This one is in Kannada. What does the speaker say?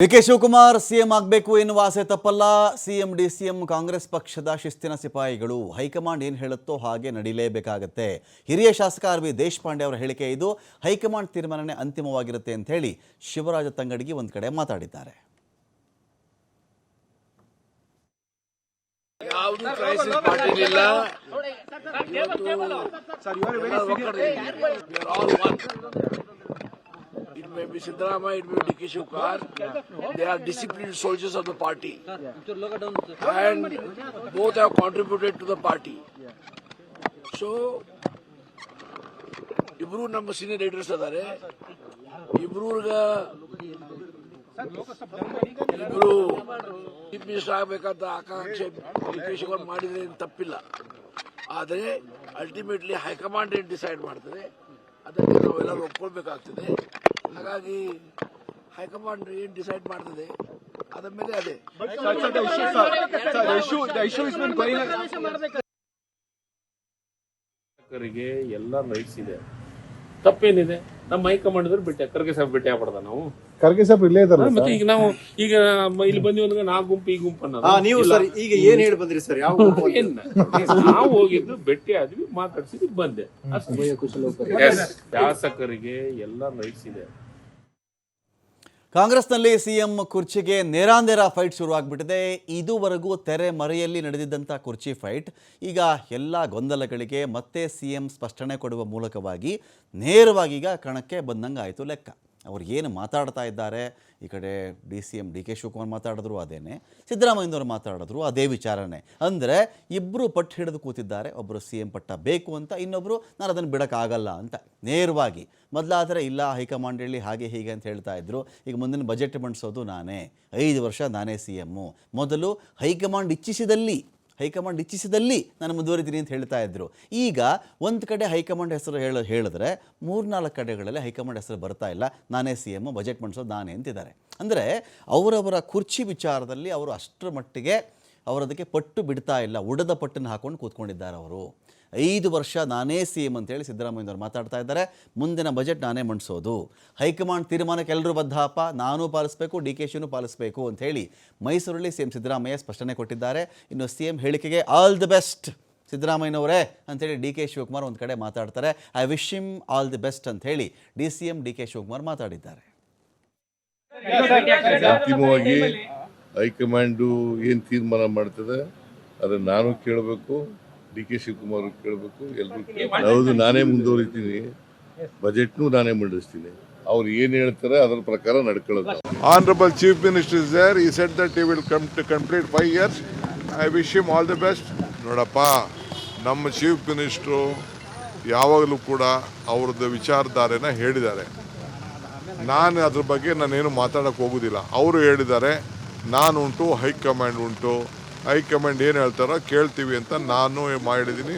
ಡಿ ಕೆ ಶಿವಕುಮಾರ್ ಸಿಎಂ ಆಗಬೇಕು ಎನ್ನುವ ಆಸೆ ತಪ್ಪಲ್ಲ. ಸಿಎಂ ಡಿ ಸಿಎಂ ಕಾಂಗ್ರೆಸ್ ಪಕ್ಷದ ಶಿಸ್ತಿನ ಸಿಪಾಯಿಗಳು ಹೈಕಮಾಂಡ್ ಏನು ಹೇಳುತ್ತೋ ಹಾಗೆ ನಡೀಲೇಬೇಕಾಗತ್ತೆ. ಹಿರಿಯ ಶಾಸಕ ಆರ್ ವಿ ದೇಶಪಾಂಡೆ ಅವರ ಹೇಳಿಕೆ ಇದು. ಹೈಕಮಾಂಡ್ ತೀರ್ಮಾನನೆ ಅಂತಿಮವಾಗಿರುತ್ತೆ ಅಂತ ಹೇಳಿ ಶಿವರಾಜ ತಂಗಡಿಗೆ ಒಂದು ಕಡೆ ಮಾತಾಡಿದ್ದಾರೆ. ಯಾವುದು ಬಿ it may be DK Shivkar. They are disciplined soldiers of the party. And both have contributed to the party. So, ಇಬ್ರು ನಮ್ಮ ಸೀನಿಯರ್ ಲೀಡರ್ಸ್ ಅದಾರೆ ಇಬ್ರೂರ್ಗ ಇಬ್ರು ಚೀಫ್ ಮಿನಿಸ್ಟರ್ ಆಗಬೇಕಂತ ಆಕಾಂಕ್ಷೆ ಡಿ ಕೆ ಶಿವಕುಮಾರ್ ಮಾಡಿದ್ರೆ ಏನು ತಪ್ಪಿಲ್ಲ ಆದರೆ ಅಲ್ಟಿಮೇಟ್ಲಿ ಹೈಕಮಾಂಡ್ ಏನು ಡಿಸೈಡ್ ಮಾಡ್ತದೆ ಅದಕ್ಕೆ ನಾವೆಲ್ಲರೂ ಒಪ್ಕೊಳ್ಬೇಕಾಗ್ತದೆ ಹಾಗಾಗಿ ಹೈಕಮಾಂಡ್ ಏನು ಡಿಸೈಡ್ ಮಾಡ್ತದೆ ಅದ್ರ ಮೇಲೆ ಅದೇ. ಎಲ್ಲ ರೈಟ್ಸ್ ಇದೆ. ತಪ್ಪೇನಿದೆ? ನಮ್ಮ ಹೈಕಮಾಂಡ್ ಬಿಟ್ಟೆ ಖರ್ಗೆ ಸಾಹೇಬ್ ಭೇಟಿ ಆಗ್ಬಾರ್ದ ನಾವು. ಖರ್ಗೆ ಇಲ್ಲೇ ಇದಾರೆ ಮತ್ತೆ ಈಗ ನಾವು ಈಗ ಇಲ್ಲಿ ಬಂದಿವಿ ಅಂದ್ರೆ ನಾ ಗುಂಪು ಈ ಗುಂಪು ಅನ್ನೋದು. ಹಾ ನೀವು. ಸರ್ ಈಗ ಏನ್ ಹೇಳಿ ಬಂದ್ರಿ ಸರ್? ಯಾವ ಏನ್ ನಾವು ಹೋಗಿದ್ದು ಭೇಟಿ ಆದ್ವಿ ಮಾತಾಡ್ಸಿದ್ವಿ ಬಂದೆ. Yes, ಶಾಸಕರಿಗೆ ಎಲ್ಲ ರೈಟ್ಸ್ ಇದೆ. ಕಾಂಗ್ರೆಸ್ನಲ್ಲಿ ಸಿಎಂ ಕುರ್ಚಿಗೆ ನೇರಾನೇರ ಫೈಟ್ ಶುರುವಾಗ್ಬಿಟ್ಟಿದೆ. ಇದುವರೆಗೂ ತೆರೆ ಮರೆಯಲ್ಲಿ ನಡೆದಿದ್ದಂಥ ಕುರ್ಚಿ ಫೈಟ್ ಈಗ ಎಲ್ಲ ಗೊಂದಲಗಳಿಗೆ ಮತ್ತೆ ಸಿಎಂ ಸ್ಪಷ್ಟನೆ ಕೊಡುವ ಮೂಲಕವಾಗಿ ನೇರವಾಗಿ ಈಗ ಕಣಕ್ಕೆ ಬಂದಂಗಾಯಿತು ಲೆಕ್ಕ. ಅವ್ರು ಏನು ಮಾತಾಡ್ತಾ ಇದ್ದಾರೆ? ಈ ಕಡೆ D C M D K Shivakumar ಮಾತಾಡಿದ್ರು, ಅದೇನೆ. ಸಿದ್ದರಾಮಯ್ಯನವರು ಮಾತಾಡಿದ್ರು, ಅದೇ ವಿಚಾರನೇ. ಅಂದರೆ ಇಬ್ಬರು ಪಟ್ಟು ಹಿಡಿದು ಕೂತಿದ್ದಾರೆ ಒಬ್ಬರು ಸಿ ಎಂ ಪಟ್ಟ ಬೇಕು ಅಂತ ಇನ್ನೊಬ್ಬರು ನಾನು ಅದನ್ನು ಬಿಡೋಕ್ಕಾಗಲ್ಲ ಅಂತ. ನೇರವಾಗಿ. ಮೊದಲಾದರೆ ಇಲ್ಲ, ಹೈಕಮಾಂಡ್ ಹೇಳಿ ಹಾಗೆ ಹೀಗೆ ಅಂತ ಹೇಳ್ತಾ ಇದ್ದರು ಈಗ ಮುಂದಿನ ಬಜೆಟ್ ಮಂಡಿಸೋದು ನಾನೇ. ಐದು ವರ್ಷ ನಾನೇ ಸಿ ಎಮ್ಮು. ಮೊದಲು ಹೈಕಮಾಂಡ್ ಇಚ್ಛಿಸಿದಲ್ಲಿ ಹೈಕಮಾಂಡ್ ಇಚ್ಛಿಸಿದಲ್ಲಿ ನಾನು ಮುಂದುವರಿತೀನಿ ಅಂತ ಹೇಳ್ತಾ ಇದ್ದರು ಈಗ ಒಂದು ಕಡೆ ಹೈಕಮಾಂಡ್ ಹೆಸರು ಹೇಳ, ಹೇಳಿದ್ರೆ ಮೂರ್ನಾಲ್ಕು ಕಡೆಗಳಲ್ಲಿ ಹೈಕಮಾಂಡ್ ಹೆಸರು ಬರ್ತಾ ಇಲ್ಲ. ನಾನೇ ಸಿ ಎಂ ಬಜೆಟ್ ಮಂಡಿಸೋದು ನಾನೇ ಅಂತಿದ್ದಾರೆ. ಅಂದರೆ ಅವರವರ ಕುರ್ಚಿ ವಿಚಾರದಲ್ಲಿ ಅವರು ಅಷ್ಟರ ಮಟ್ಟಿಗೆ ಅವರದಕ್ಕೆ ಪಟ್ಟು ಬಿಡ್ತಾ ಇಲ್ಲ, ಉಡದ ಪಟ್ಟನ್ನು ಹಾಕೊಂಡು ಕೂತ್ಕೊಂಡಿದ್ದಾರೆ ಅವರು. ಐದು ವರ್ಷ ನಾನೇ ಸಿ ಎಂ ಅಂತೇಳಿ ಸಿದ್ದರಾಮಯ್ಯನವರು ಮಾತಾಡ್ತಾ ಇದ್ದಾರೆ. ಮುಂದಿನ ಬಜೆಟ್ ನಾನೇ ಮಂಡಿಸೋದು. ಹೈಕಮಾಂಡ್ ತೀರ್ಮಾನಕ್ಕೆ ಎಲ್ಲರೂ ಬದ್ಧಪ್ಪ, ನಾನು ಪಾಲಿಸಬೇಕು, ಡಿ ಕೆ ಶಿನೂ ಪಾಲಿಸಬೇಕು ಅಂಥೇಳಿ ಮೈಸೂರಲ್ಲಿ ಸಿ ಎಂ ಸಿದ್ದರಾಮಯ್ಯ ಸ್ಪಷ್ಟನೆ ಕೊಟ್ಟಿದ್ದಾರೆ. ಇನ್ನು ಸಿ ಎಂ ಹೇಳಿಕೆಗೆ ಆಲ್ ದಿ ಬೆಸ್ಟ್ ಸಿದ್ದರಾಮಯ್ಯನವರೇ ಅಂತೇಳಿ ಡಿ ಕೆ ಶಿವಕುಮಾರ್ ಒಂದು ಕಡೆ ಮಾತಾಡ್ತಾರೆ. I wish him all the best ಅಂತ ಹೇಳಿ D C M D K Shivakumar ಮಾತಾಡಿದ್ದಾರೆ. ಹೈಕಮಾಂಡು ಏನು ತೀರ್ಮಾನ ಮಾಡ್ತದೆ ಅದನ್ನು ನಾನು ಕೇಳಬೇಕು, ಡಿ ಕೆ ಶಿವಕುಮಾರ್ ಕೇಳಬೇಕು ಎಲ್ಲರೂ ಹೌದು, ನಾನೇ ಮುಂದುವರಿತೀನಿ. ಬಜೆಟ್ನು ನಾನೇ ಮಂಡಿಸ್ತೀನಿ. ಅವ್ರು ಏನು ಹೇಳ್ತಾರೆ, ಅದರ ಪ್ರಕಾರ ನಡ್ಕೊಳ್ಳೋದು ಆನರಬಲ್ ಚೀಫ್ ಮಿನಿಸ್ಟರ್ ಸರ್ ಈ said that said will come to complete five years I wish you all him best. ನೋಡಪ್ಪ, ನಮ್ಮ ಚೀಫ್ ಮಿನಿಸ್ಟ್ರು ಯಾವಾಗಲೂ ಕೂಡ ಅವ್ರದ್ದು ವಿಚಾರಧಾರೆನ ಹೇಳಿದ್ದಾರೆ. ನಾನು ಅದ್ರ ಬಗ್ಗೆ ನಾನೇನು ಮಾತಾಡೋಕ್ಕೆ ಹೋಗೋದಿಲ್ಲ. ಅವರು ಹೇಳಿದ್ದಾರೆ ನಾನು ಉಂಟು ಹೈಕಮಾಂಡ್ ಉಂಟು. ಹೈಕಮಾಂಡ್ ಏನು ಹೇಳ್ತಾರೋ ಕೇಳ್ತೀವಿ ಅಂತ ನಾನು ಮಾಡಿದ್ದೀನಿ